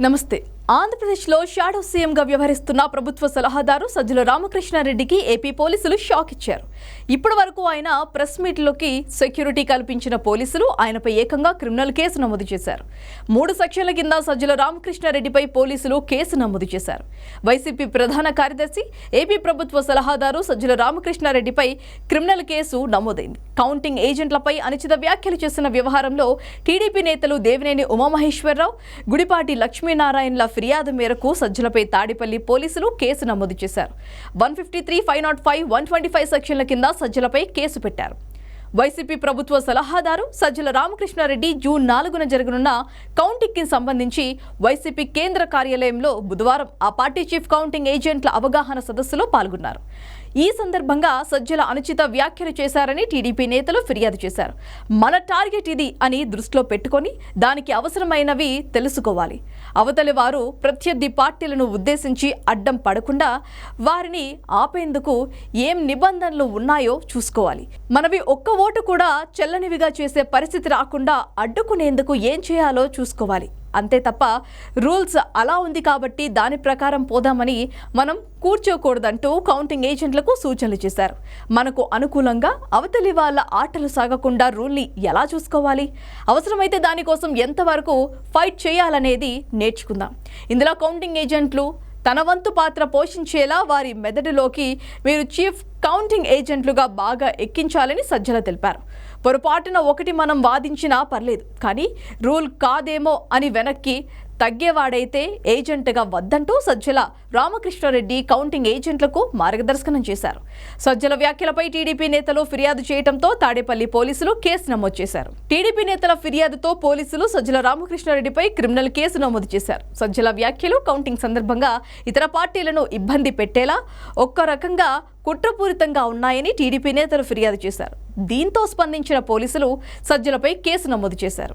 ನಮಸ್ತೆ ఆంధ్రప్రదేశ్లో షాడో సీఎంగా వ్యవహరిస్తున్న ప్రభుత్వ సలహాదారు సజ్జల రామకృష్ణారెడ్డికి ఏపీ పోలీసులు షాక్ ఇచ్చారు. ఇప్పటి వరకు ఆయన ప్రెస్ మీట్లోకి సెక్యూరిటీ కల్పించిన పోలీసులు ఆయనపై ఏకంగా క్రిమినల్ కేసు నమోదు చేశారు. మూడు సెక్షన్ల కింద సజ్జల రామకృష్ణారెడ్డిపై పోలీసులు కేసు నమోదు చేశారు. వైసీపీ ప్రధాన కార్యదర్శి ఏపీ ప్రభుత్వ సలహాదారు సజ్జల రామకృష్ణారెడ్డిపై క్రిమినల్ కేసు నమోదైంది. కౌంటింగ్ ఏజెంట్లపై అనుచిత వ్యాఖ్యలు చేసిన వ్యవహారంలో టీడీపీ నేతలు దేవినేని ఉమామహేశ్వరరావు గుడిపాటి లక్ష్మీనారాయణల ఫిర్యాదు మేరకు సజ్జలపై తాడిపల్లి పోలీసులు కేసు నమోదు చేశారు. One fifty three five not five one twenty five సెక్షన్ల కింద సజ్జలపై కేసు పెట్టారు. వైసీపీ ప్రభుత్వ సలహాదారు సజ్జల రామకృష్ణారెడ్డి జూన్ నాలుగున జరగనున్న కౌంటింగ్కి సంబంధించి వైసీపీ కేంద్ర కార్యాలయంలో బుధవారం ఆ పార్టీ చీఫ్ కౌంటింగ్ ఏజెంట్ల అవగాహన సదస్సులో పాల్గొన్నారు. ఈ సందర్భంగా సజ్జల అనుచిత వ్యాఖ్యలు చేశారని టీడీపీ నేతలు ఫిర్యాదు చేశారు. మన టార్గెట్ ఇది అని దృష్టిలో పెట్టుకొని దానికి అవసరమైనవి తెలుసుకోవాలి. అవతలి వారు ప్రత్యర్థి పార్టీలను ఉద్దేశించి అడ్డం పడకుండా వారిని ఆపేందుకు ఏం నిబంధనలు ఉన్నాయో చూసుకోవాలి. మనవి ఒక్క ఓటు కూడా చెల్లనివిగా చేసే పరిస్థితి రాకుండా అడ్డుకునేందుకు ఏం చేయాలో చూసుకోవాలి. అంతే తప్ప రూల్స్ అలా ఉంది కాబట్టి దాని ప్రకారం పోదామని మనం కూర్చోకూడదంటూ కౌంటింగ్ ఏజెంట్లకు సూచనలు చేశారు. మనకు అనుకూలంగా అవతలి వాళ్ళ ఆటలు సాగకుండా రూల్ని ఎలా చూసుకోవాలి? అవసరమైతే దానికోసం ఎంతవరకు ఫైట్ చేయాలనేది నేర్చుకుందాం. ఇందులో కౌంటింగ్ ఏజెంట్లు తన వంతు పాత్ర పోషించేలా వారి మెదడులోకి మీరు చీఫ్ కౌంటింగ్ ఏజెంట్లుగా బాగా ఎక్కించాలని సజ్జల తెలిపారు. పొరపాటున ఒకటి మనం వాదించినా పర్లేదు కానీ రూల్ కాదేమో అని వెనక్కి తగ్గేవాడైతే ఏజెంట్గా వద్దంటూ సజ్జల రామకృష్ణారెడ్డి కౌంటింగ్ ఏజెంట్లకు మార్గదర్శనం చేశారు. సజ్జల వ్యాఖ్యలపై టీడీపీ నేతలు ఫిర్యాదు చేయడంతో తాడేపల్లి పోలీసులు కేసు నమోదు చేశారు. టీడీపీ నేతల ఫిర్యాదుతో పోలీసులు సజ్జల రామకృష్ణారెడ్డిపై క్రిమినల్ కేసు నమోదు చేశారు. సజ్జల వ్యాఖ్యలు కౌంటింగ్ సందర్భంగా ఇతర పార్టీలను ఇబ్బంది పెట్టేలా ఒక్క రకంగా కుట్రపూరితంగా ఉన్నాయని టీడీపీ నేతలు ఫిర్యాదు చేశారు. దీంతో స్పందించిన పోలీసులు సజ్జలపై కేసు నమోదు చేశారు.